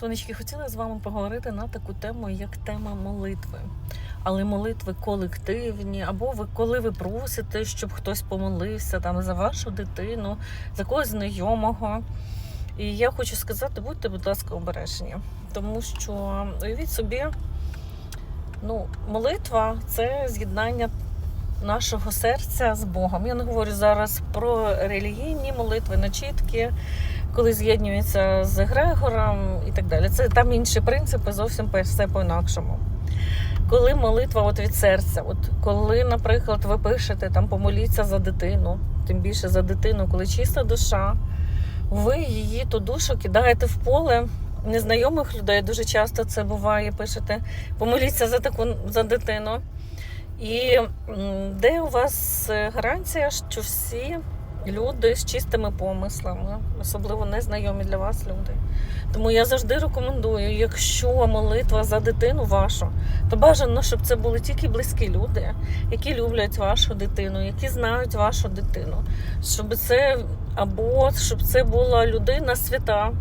Сонечки, хотіла з вами поговорити на таку тему, як тема молитви. Але молитви колективні, або ви коли ви просите, щоб хтось помолився там за вашу дитину, за когось знайомого. І я хочу сказати, будьте, будь ласка, обережні, тому що уявіть собі, ну, молитва це з'єднання нашого серця з Богом. Я не говорю зараз про релігійні молитви, начітки, коли з'єднуються з Грегором і так далі. Це там інші принципи, зовсім все по-інакшому. Коли молитва от від серця, от коли, наприклад, ви пишете там помоліться за дитину, тим більше за дитину, коли чиста душа, ви її ту душу кидаєте в поле незнайомих людей. Дуже часто це буває. Пишете помоліться за таку за дитину. І де у вас е, гарантія, що всі люди з чистими помислами, особливо незнайомі для вас люди. Тому я завжди рекомендую, якщо молитва за дитину вашу, то бажано, щоб це були тільки близькі люди, які люблять вашу дитину, які знають вашу дитину, щоб це або щоб це була людина свята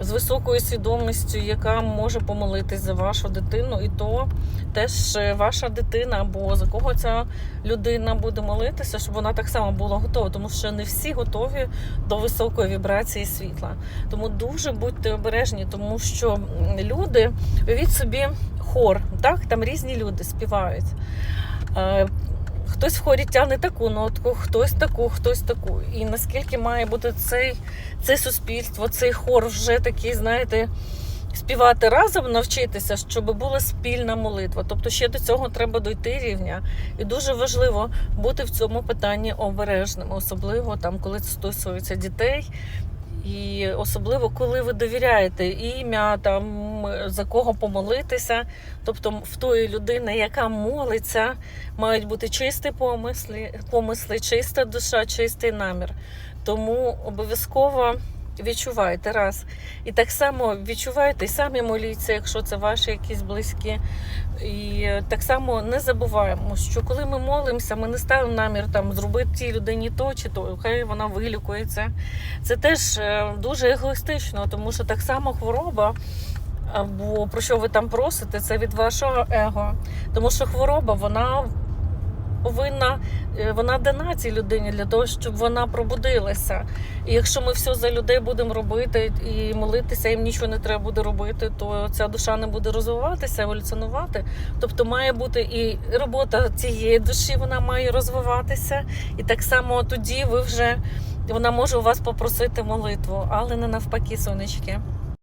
з високою свідомістю, яка може помолитись за вашу дитину, і то теж е, ваша дитина або за кого ця людина буде молитися, щоб вона так само була готова, тому що не всі готові до високої вібрації світла. Тому дуже будьте обережні, тому що люди, уявіть собі, хор, так там різні люди співають. Хтось в хорі тягне таку нотку, хтось таку, хтось таку. І наскільки має бути цей, це суспільство, цей хор вже такий, знаєте, співати разом, навчитися, щоб була спільна молитва. Тобто ще до цього треба дойти рівня. І дуже важливо бути в цьому питанні обережним, особливо там, коли це стосується дітей. І особливо, коли ви довіряєте ім'я, там за кого помолитися, тобто в тої людини, яка молиться, мають бути чисті помисли, помисли, чиста душа, чистий намір. Тому обов'язково відчувайте раз. І так само відчувайте і самі моліться, якщо це ваші якісь близькі. І так само не забуваємо, що коли ми молимося, ми не ставимо намір там зробити тій людині то чи то, хай вона вилікується. Це теж е, дуже егоїстично, тому що так само хвороба. Або про що ви там просите, це від вашого его. Тому що хвороба вона повинна, е, вона дана цій людині для того, щоб вона пробудилася. І якщо ми все за людей будемо робити і молитися, їм нічого не треба буде робити, то ця душа не буде розвиватися, еволюціонувати. Тобто має бути і робота цієї душі, вона має розвиватися. І так само тоді ви вже вона може у вас попросити молитву, але не навпаки, сонечки.